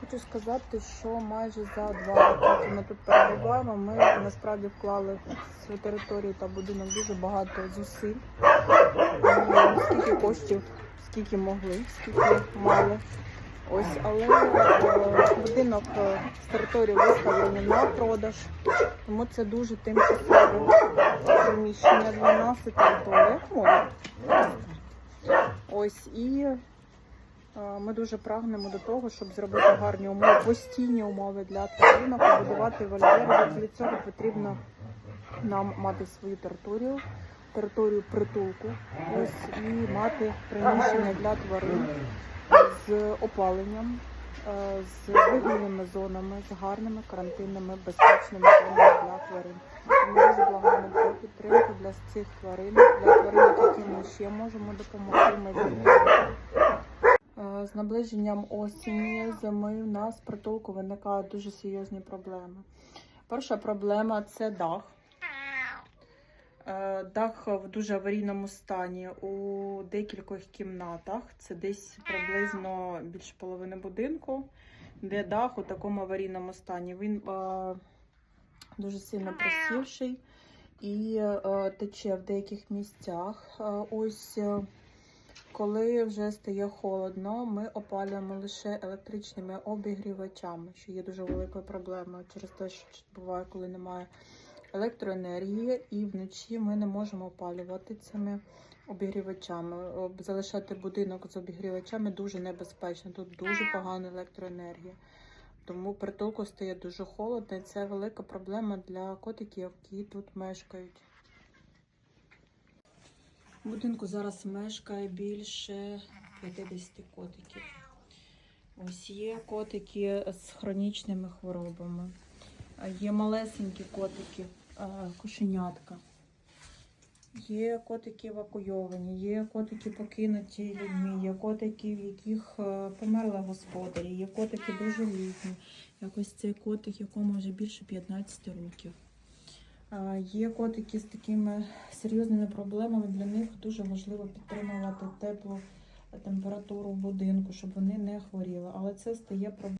Хочу сказати, що майже за два роки, ми тут перебуваємо, ми насправді вклали в територію та будинок дуже багато зусиль. Скільки коштів, скільки могли, скільки мали. Ось, але е, будинок е, з території виставлений на продаж, тому це дуже тимчасове приміщення для нас і територія. Ось і Е, Ми дуже прагнемо до того, щоб зробити гарні умови, постійні умови для тваринок, побудувати вольєри. Для цього потрібно нам мати свою територію, територію притулку, ось і мати приміщення для тварин з опаленням, е, з вигільними зонами, з гарними карантинними безпечними зонами для тварин. Ми дуже благаємо про підтримку для цих тварин, для тварин, яким ми ще можемо допомогти. Ми. Е, З наближенням осені, зими в нас в притулку виникають дуже серйозні проблеми. Перша проблема це дах. Е, Дах в дуже аварійному стані у декількох кімнатах. Це десь приблизно більше половини будинку, де дах у такому аварійному стані. Він е, дуже сильно просівший і е, тече в деяких місцях. Е, Ось е, коли вже стає холодно, ми опалюємо лише електричними обігрівачами, що є дуже великою проблемою через те, що буває, коли немає електроенергії, і вночі ми не можемо опалювати цими обігрівачами. Залишати будинок з обігрівачами дуже небезпечно. Тут дуже погана електроенергія. Тому притулку стає дуже холодно, і це велика проблема для котиків, які тут мешкають. В будинку зараз мешкає більше 50 котиків. Ось є котики з хронічними хворобами. Є малесенькі котики, кошенятка. Є котики евакуйовані, є котики покинуті людьми, є котики, в яких померли господарі, є котики дуже літні. Якось цей котик, якому вже більше 15 років. Є котики з такими серйозними проблемами. Для них дуже важливо підтримувати теплу температуру в будинку, щоб вони не хворіли. Але це стає проблемою.